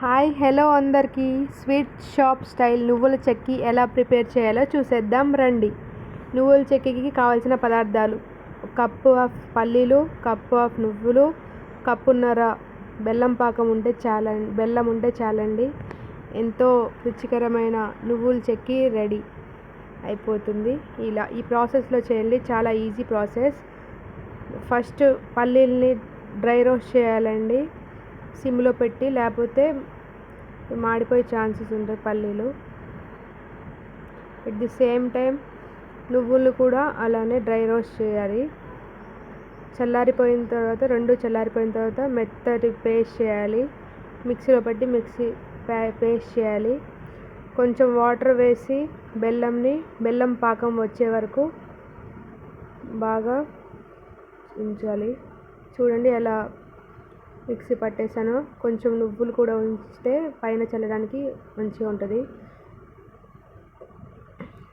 Hi hello అందరికీ. Sweet shop style నువ్వుల చెక్కి ఎలా ప్రిపేర్ చేయాలో చూసేద్దాం రండి. నువ్వుల చెక్కికి కావాల్సిన పదార్థాలు. కప్పు ఆఫ్ పల్లీలు కప్పు ఆఫ్ నువ్వులు కప్పున్నర బెల్లం పాకం ఉంటే చాలండి బెల్లం ఉంటే చాలండి. ఎంతో రుచికరమైన నువ్వుల చెక్కి రెడీ అయిపోతుంది. ఇలా ఈ ప్రాసెస్లో చేయండి చాలా ఈజీ ప్రాసెస్. ఫస్ట్ పల్లీల్ని డ్రై రోస్ట్ చేయాలండి. సిమ్లో పెట్టి లేకపోతే మాడిపోయే ఛాన్సెస్ ఉంటాయి పల్లీలు. ఎట్ ది సేమ్ టైం నువ్వులు కూడా అలానే డ్రై రోస్ట్ చేయాలి. చల్లారిపోయిన తర్వాత రెండు చల్లారిపోయిన తర్వాత మెత్తటి పేస్ట్ చేయాలి. మిక్సీలో పెట్టి మిక్సీ పేస్ట్ చేయాలి. కొంచెం వాటర్ వేసి బెల్లంని బెల్లం పాకం వచ్చే వరకు బాగా ఉంచాలి. చూడండి ఎలా మిక్సీ పట్టేసాను. కొంచెం నువ్వులు కూడా ఉంచితే పైన చల్లడానికి మంచిగా ఉంటుంది.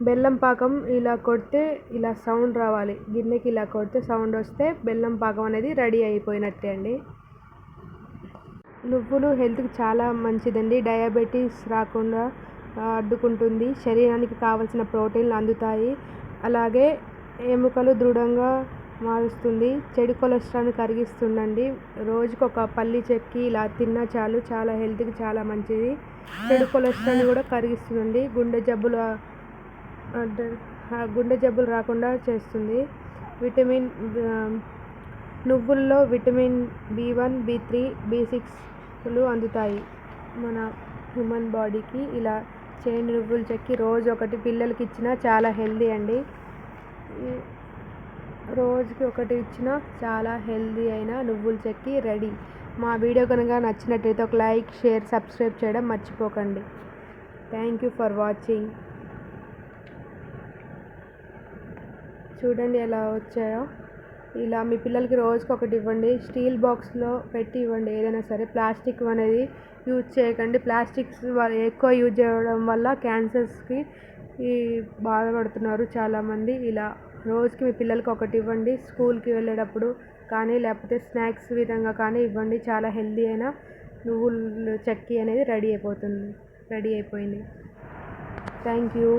బెల్లం పాకం ఇలా కొడితే ఇలా సౌండ్ రావాలి. గిన్నెకి ఇలా కొడితే సౌండ్ వస్తే బెల్లం పాకం అనేది రెడీ అయిపోయినట్టే అండి. నువ్వులు హెల్త్కి చాలా మంచిదండి. డయాబెటీస్ రాకుండా అడ్డుకుంటుంది. శరీరానికి కావలసిన ప్రోటీన్లు అందుతాయి. అలాగే ఎముకలు దృఢంగా మారుస్తుంది. చెడు కొలెస్ట్రాల్ని కరిగిస్తుందండి. రోజుకు ఒక పల్లి చెక్కి ఇలా తిన్నా చాలు చాలా హెల్త్కి చాలా మంచిది. చెడు కొలెస్ట్రాల్ని కూడా కరిగిస్తుందండి. గుండె జబ్బులు గుండె జబ్బులు రాకుండా చేస్తుంది. Vitamin నువ్వుల్లో vitamin B one B three B సిక్స్లు అందుతాయి. మన హ్యూమన్ బాడీకి ఇలా చేని నువ్వులు చెక్కి రోజు ఒకటి పిల్లలకి ఇచ్చినా చాలా హెల్దీ అండి. రోజుకి ఒకటి ఇచ్చిన చాలా హెల్దీ అయిన నువ్వుల చెక్కి రెడీ. మా వీడియో కనుక నచ్చినట్టయితే ఒక లైక్ షేర్ సబ్స్క్రైబ్ చేయడం మర్చిపోకండి. Thank you for watching. చూడండి ఎలా వచ్చాయో. ఇలా మీ పిల్లలకి రోజుకి ఒకటి ఇవ్వండి. స్టీల్ బాక్స్లో పెట్టి ఇవ్వండి. ఏదైనా సరే ప్లాస్టిక్ అనేది యూజ్ చేయకండి. ప్లాస్టిక్స్ ఎక్కువ యూజ్ చేయడం వల్ల క్యాన్సర్స్కి ఈ బాధపడుతున్నారు చాలామంది. ఇలా రోజుకి మీ పిల్లలకి ఒకటి ఇవ్వండి స్కూల్కి వెళ్ళేటప్పుడు కానీ లేకపోతే స్నాక్స్ విధంగా కానీ ఇవ్వండి. చాలా హెల్దీ అయిన నువ్వులు చక్కీ అనేది రెడీ అయిపోతుంది రెడీ అయిపోయింది. Thank you.